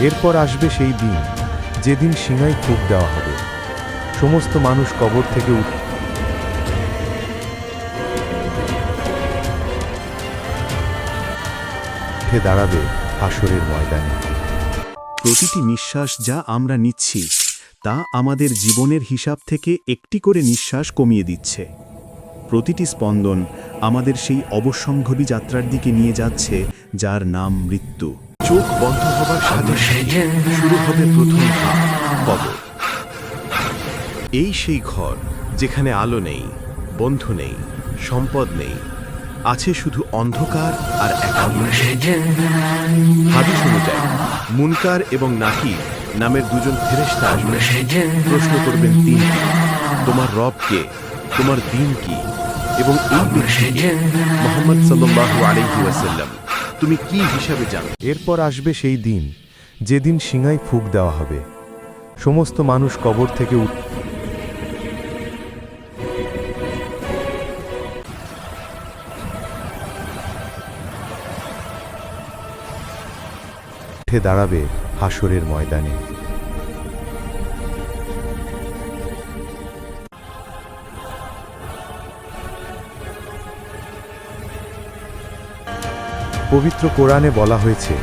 এরপর আসবে সেই দিন, যেদিন সিঙায় ফুক দেওয়া হবে। সমস্ত মানুষ কবর থেকে উঠ। উঠে দাঁড়াবে হাসরের ময়দানে। প্রতিটি নিঃশ্বাস যা আমরা নিচ্ছি, তা আমাদের জীবনের হিসাব থেকে একটি করে নিঃশ্বাস কমিয়ে দিচ্ছে। প্রতিটি স্পন্দন আমাদের সেই অবসম্ভবী যাত্রার দিকে নিয়ে যাচ্ছে, যার নাম মৃত্যু। চোখ বন্ধ হবার সাথে সাথে শুরু হবে প্রথম ধাপ কবর এই সেই ঘর যেখানে আলো নেই, বন্ধু নেই, সম্পদ নেই, আছে শুধু অন্ধকার আর হাদিস মুনকার এবং নাকি নামের দুজন ফেরেশতা আসবেন প্রশ্ন করবেন তিনটি তোমার রব কে, তোমার দিন কি, এবং এই ব্যক্তি মোহাম্মদ সাল্লাল্লাহু আলাইহি ওয়াসাল্লাম। তুমি কি হিসাবে জানো? এরপর আসবে সেই দিন, যেদিন সিঙায় ফুক দেওয়া হবে। সমস্ত মানুষ কবর থেকে উঠ উঠে দাঁড়াবে হাসরের ময়দানে। পবিত্র কোরআনে বলা হয়েছে,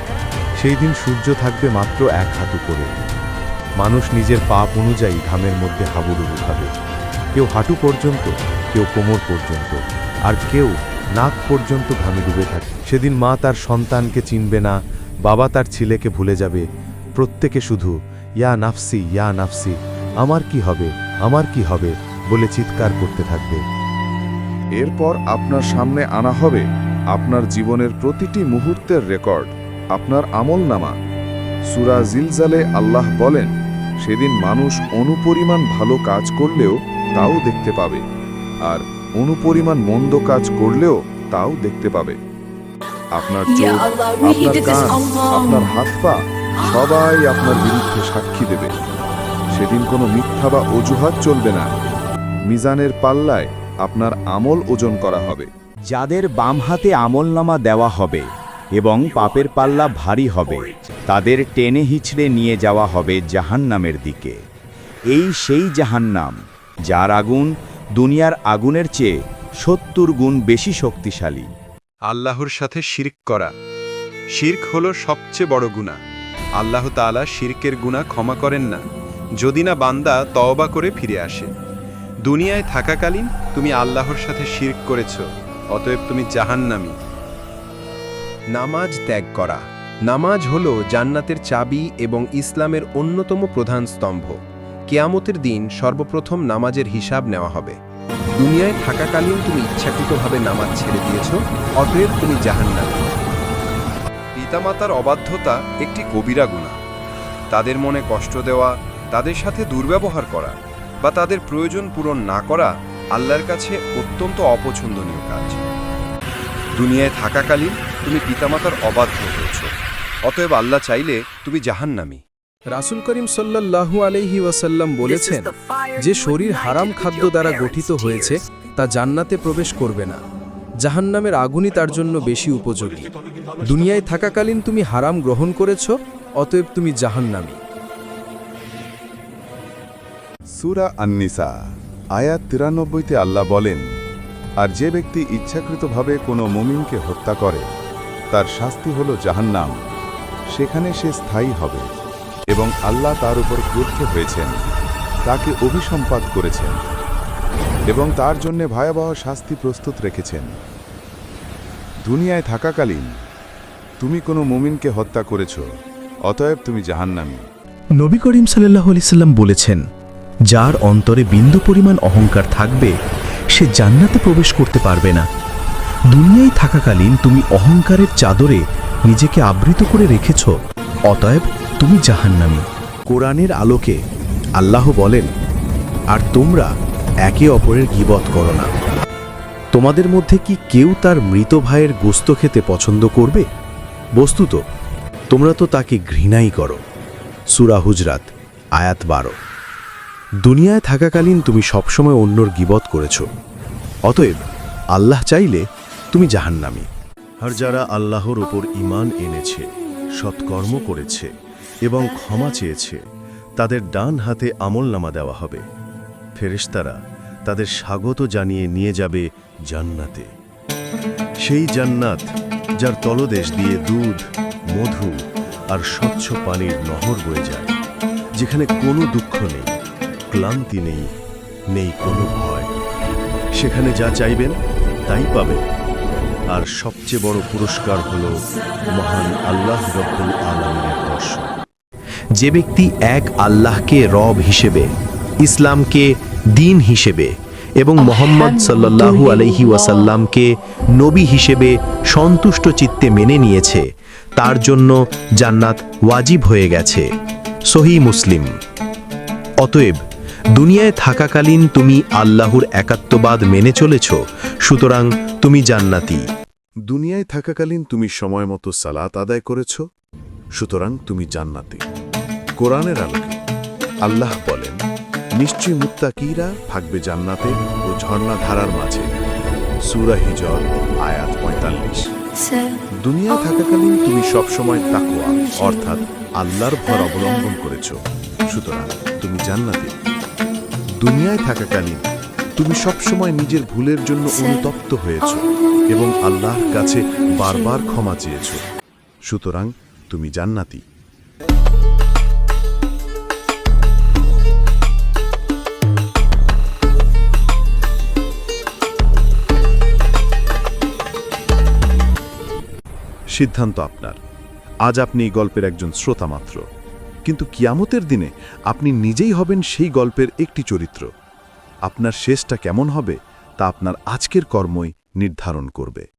সেই দিন সূর্য থাকবে মাত্র এক হাঁটু করে। মানুষ নিজের পাপ অনুযায়ী ঘামের মধ্যে হাবুডুবু খাবে। কেউ হাঁটু পর্যন্ত, কেউ কোমর পর্যন্ত, আর কেউ নাক পর্যন্ত ঘামে ডুবে থাকে। সেদিন মা তার সন্তানকে চিনবে না, বাবা তার ছেলেকে ভুলে যাবে। প্রত্যেকে শুধু, ইয়া নাফসি ইয়া নাফসি, আমার কি হবে, আমার কি হবে? বলে চিৎকার করতে থাকবে। এরপর আপনার সামনে আনা হবে আপনার জীবনের প্রতিটি মুহূর্তের রেকর্ড আপনার আমল নামা সুরা জিলজালে আল্লাহ বলেন সেদিন মানুষ অনুপরিমাণ ভালো কাজ করলেও তাও দেখতে পাবে আর অনুপরিমাণ মন্দ কাজ করলেও তাও দেখতে পাবে। আপনার চোখ আপনার কান আপনার হাত পা সবাই আপনার বিরুদ্ধে সাক্ষী দেবে। সেদিন কোনো মিথ্যা বা অজুহাত চলবে না। মিজানের পাল্লায় আপনার আমল ওজন করা হবে। যাদের বাম হাতে আমলনামা দেওয়া হবে এবং পাপের পাল্লা ভারী হবে, তাদের টেনে হিচড়ে নিয়ে যাওয়া হবে জাহান্নামের দিকে। এই সেই জাহান্নাম, যার আগুন দুনিয়ার আগুনের চেয়ে সত্তর গুণ বেশি শক্তিশালী। আল্লাহর সাথে শিরক করা। শির্ক হলো সবচেয়ে বড় গুনাহ। আল্লাহ তাআলা শিরকের গুনাহ ক্ষমা করেন না, যদি না বান্দা তওবা করে ফিরে আসে। দুনিয়ায় থাকাকালীন তুমি আল্লাহর সাথে শিরক করেছ। অতএব তুমি জাহান্নামী। নামাজ ত্যাগ করা। নামাজ হলো জান্নাতের চাবি এবং ইসলামের অন্যতম প্রধান স্তম্ভ। কেয়ামতের দিন সর্বপ্রথম নামাজের হিসাব নেওয়া হবে। দুনিয়ায় থাকাকালীন তুমি ইচ্ছাকৃতভাবে নামাজ ছেড়ে দিয়েছ, অতএব তুমি জাহান্নামী। পিতামাতার অবাধ্যতা একটি কবিরা গুনাহ তাদের মনে কষ্ট দেওয়া, তাদের সাথে দুর্ব্যবহার করা বা তাদের প্রয়োজন পূরণ না করা আল্লাহর কাছে অত্যন্ত অপছন্দনীয় কাজ। দুনিয়ায় থাকাকালীন তুমি পিতামাতার অবাধ্য হয়েছ। অতএব আল্লাহ চাইলে তুমি জাহান্নামী। রাসুল করিম সাল্লাল্লাহু আলাইহি ওয়াসাল্লাম বলেছেন যে শরীর হারাম খাদ্য দ্বারা গঠিত হয়েছে তা জান্নাতে প্রবেশ করবে না। জাহান্নামের আগুনই তার জন্য বেশি উপযোগী। দুনিয়ায় থাকাকালীন তুমি হারাম গ্রহণ করেছ অতএব তুমি জাহান্নামী। সুরা আন্নিসা আয়াত তিরানব্বইতে আল্লাহ বলেন, আর যে ব্যক্তি ইচ্ছাকৃতভাবে কোনো মুমিনকে হত্যা করে, তার শাস্তি হল জাহান্নাম। সেখানে সে স্থায়ী হবে এবং আল্লাহ তার উপর ক্রুদ্ধ হয়েছেন। তাকে অভিসম্পাত করেছেন এবং তার জন্যে ভয়াবহ শাস্তি প্রস্তুত রেখেছেন। দুনিয়ায় থাকাকালীন তুমি কোনো মুমিনকে হত্যা করেছ, অতএব তুমি জাহান্নামী। নবী করিম সাল্লাহ আলিয়াল্লাম বলেছেন যার অন্তরে বিন্দু পরিমাণ অহংকার থাকবে, সে জান্নাতে প্রবেশ করতে পারবে না। দুনিয়ায় থাকাকালীন তুমি অহংকারের চাদরে নিজেকে আবৃত করে রেখেছ, অতএব তুমি জাহান্নামী। কোরআনের আলোকে আল্লাহ বলেন, আর তোমরা একে অপরের গিবত করো না। তোমাদের মধ্যে কি কেউ তার মৃত ভাইয়ের গোস্ত খেতে পছন্দ করবে? বস্তুত, তোমরা তো তাকে ঘৃণাই করো। সুরা হুজরাত, আয়াত বারো। দুনিয়ায় থাকাকালীন তুমি সবসময় অন্যর গিবত করেছ। অতএব আল্লাহ চাইলে তুমি জাহান্নামী। আর যারা আল্লাহর উপর ঈমান এনেছে, সৎকর্ম করেছে এবং ক্ষমা চেয়েছে, তাদের ডান হাতে আমলনামা দেওয়া হবে। ফেরেশতারা তাদের স্বাগত জানিয়ে নিয়ে যাবে জান্নাতে। সেই জান্নাত যার তলদেশ দিয়ে দুধ, মধু আর স্বচ্ছ পানির নহর বয়ে যায়, যেখানে কোনো দুঃখ নেই। ক্লান্তি নেই নেই কোনো ভয়। সেখানে যা চাইবেন, তাই পাবেন। আর সবচেয়ে বড় পুরস্কার হল মহান আল্লাহ রব্বুল আলমিনের দর্শন। যে ব্যক্তি এক আল্লাহকে রব হিসেবে, ইসলামকে দিন হিসেবে এবং মোহাম্মদ সাল্লাল্লাহু আলহি ওয়াসাল্লামকে নবী হিসেবে সন্তুষ্ট চিত্তে মেনে নিয়েছে, তার জন্য জান্নাত ওয়াজিব হয়ে গেছে। সহি মুসলিম। অতএব দুনিয়ায় থাকাকালীন তুমি আল্লাহর একাত্মবাদ মেনে চলেছ সুতরাং তুমি জান্নাতি। দুনিয়ায় থাকাকালীন তুমি সময় মতো সালাত আদায় করেছ সুতরাং তুমি জান্নাতি। কোরআনের আলোকে আল্লাহ বলেন নিশ্চয়ই মুত্তাকিরা থাকবে জান্নাতে ও ঝর্ণা ধারার মাঝে। সুরা হিজর আয়াত পঁয়তাল্লিশ। দুনিয়ায় থাকাকালীন তুমি সবসময় তাকোয়া অর্থাৎ আল্লাহর ভর অবলম্বন করেছ সুতরাং তুমি জান্নাতি। দুনিয়ায় থাকাকালীন তুমি সবসময় নিজের ভুলের জন্য অনুতপ্ত হয়েছ এবং আল্লাহর কাছে বারবার ক্ষমা চেয়েছ। সুতরাং তুমি জান্নাতি। সিদ্ধান্ত আপনার। আজ আপনি এই গল্পের একজন শ্রোতা মাত্র। কিন্তু কিয়ামতের দিনে আপনি নিজেই হবেন সেই গল্পের একটি চরিত্র। আপনার শেষটা কেমন হবে তা আপনার আজকের কর্মই নির্ধারণ করবে।